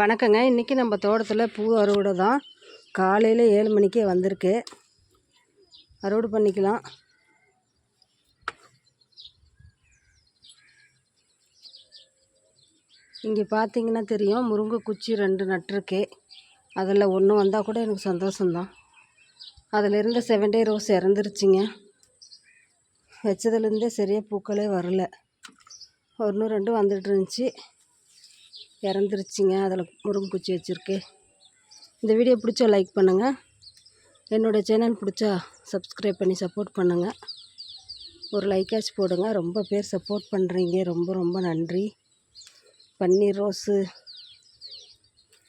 வணக்கங்க. இன்றைக்கி நம்ம தோட்டத்தில் பூ அறுவடை தான். காலையில் ஏழு மணிக்கே வந்திருக்கு. அறுவடை பண்ணிக்கலாம். இங்கே பார்த்தீங்கன்னா தெரியும் முருங்கை குச்சி ரெண்டு நட்டிருக்கு. அதில் ஒன்று வந்தால் கூட எனக்கு சந்தோஷம்தான். அதில் இருந்த செவன் டே ரோஸ் இறந்துருச்சிங்க. வச்சதுலேருந்தே சரியாக பூக்களே வரல. ஒன்று ரெண்டு வந்துட்டு இருந்துச்சு. இறந்துருச்சிங்க. அதில் முருங்கை குச்சி வச்சுருக்கு. இந்த வீடியோ பிடிச்சா லைக் பண்ணுங்கள் என்னோடய சேனல் பிடிச்சா சப்ஸ்கிரைப் பண்ணி சப்போர்ட் பண்ணுங்கள் ஒரு லைக்காச்சு போடுங்க. ரொம்ப பேர் சப்போர்ட் பண்ணுறீங்க ரொம்ப ரொம்ப நன்றி. பன்னீர் ரோஸு.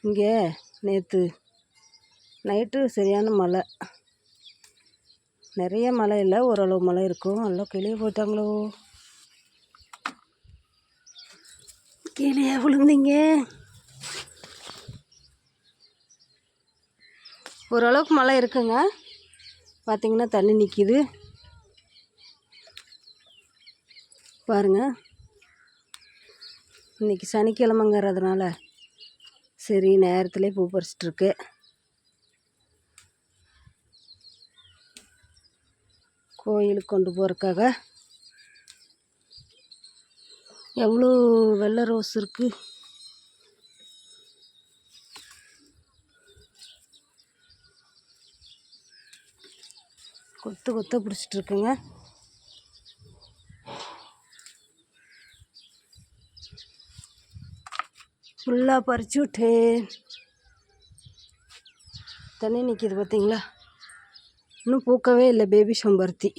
இங்கே நேற்று நைட்டு சரியான மழை. நிறைய மழை இல்லை. ஓரளவு மழை இருக்கும். எல்லாம் கிளியே போயிட்டாங்களோ. கீழே விழுந்தீங்க. ஓரளவுக்கு மழை இருக்குங்க. பார்த்திங்கன்னா தண்ணி நிற்கிது பாருங்கள் இன்றைக்கி சனிக்கிழமைங்கிறதுனால சரி நேரத்துலேயே பூ பறிச்சிட்ருக்கு. கோயிலுக்கு கொண்டு போகிறக்காக எவ்வளோ வெள்ளை ரோஸ் இருக்குது கொத்து கொத்த பிடிச்சிட்ருக்குங்க ஃபுல்லாக பறிச்சு விட்டேன். தண்ணி நிற்கிது பார்த்தீங்களா இன்னும் பூக்கவே இல்லை பேபி சம்பருத்தி.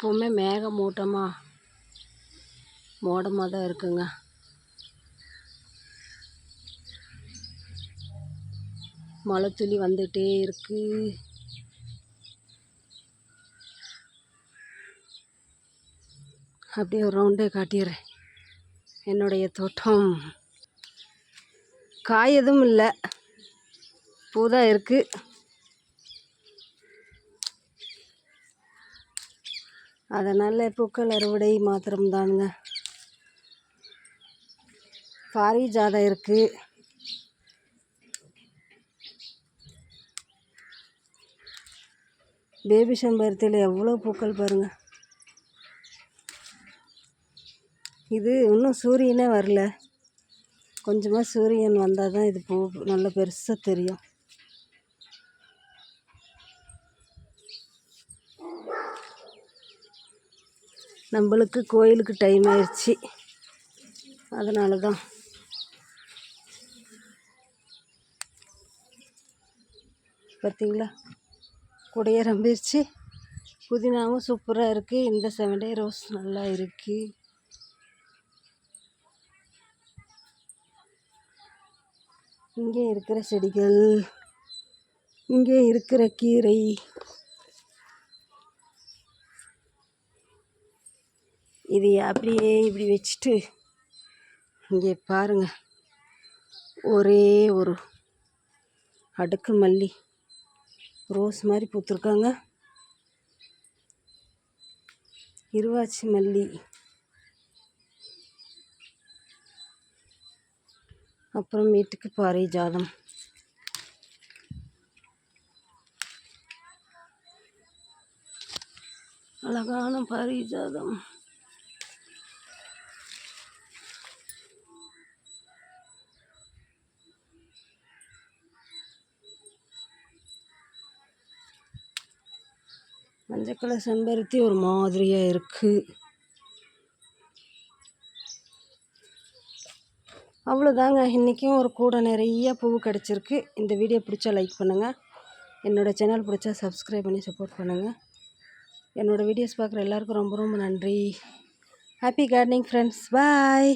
எப்போவுமே மேகமூட்டமாக மோடமாக தான் இருக்குங்க. மழை துளி வந்துகிட்டே இருக்கு. அப்படியே ஒரு ரவுண்டே காட்டிடுறேன். என்னுடைய தோட்டம். காய் எதுவும் இல்லை. பூ தான் இருக்குது அதனால் பூக்கள் அறுவடை மாத்திரம்தானுங்க. பாரிஜாதம் இருக்குது பேபி செம்பருத்தியில் எவ்வளோ பூக்கள் பாருங்கள் இது இன்னும் சூரியனே வரல. கொஞ்சமாக சூரியன் வந்தால் தான் இது பூ நல்ல பெருசாக தெரியும். நம்மளுக்கு கோயிலுக்கு டைம் ஆயிடுச்சு அதனால தான் பார்த்தீங்களா குடைய ரம்பிருச்சு. புதினாவும் சூப்பராக இருக்குது இந்த செவன்டே ரோஸ் நல்லா இருக்குது இங்கே இருக்கிற செடிகள் இங்கே இருக்கிற கீரை இது அப்படியே இப்படி வச்சுட்டு இங்கே பாருங்கள் ஒரே ஒரு அடுக்கு மல்லி. ரோஸ் மாதிரி பூத்துருக்காங்க. இருவாச்சி மல்லி. அப்புறம் வீட்டுக்கு பாறை ஜாதம். அழகான பாரிஜாதம் மஞ்சள் கலர் செம்பருத்தி ஒரு மாதிரியாக இருக்குது அவ்வளோதாங்க. இன்றைக்கும் ஒரு கூடை நிறைய பூ கிடச்சிருக்கு. இந்த வீடியோ பிடிச்சா லைக் பண்ணுங்கள் என்னோடய சேனல் பிடிச்சா சப்ஸ்கிரைப் பண்ணி சப்போர்ட் பண்ணுங்கள் என்னோடய வீடியோஸ் பார்க்குற எல்லாருக்கும் ரொம்ப ரொம்ப நன்றி. Happy gardening friends bye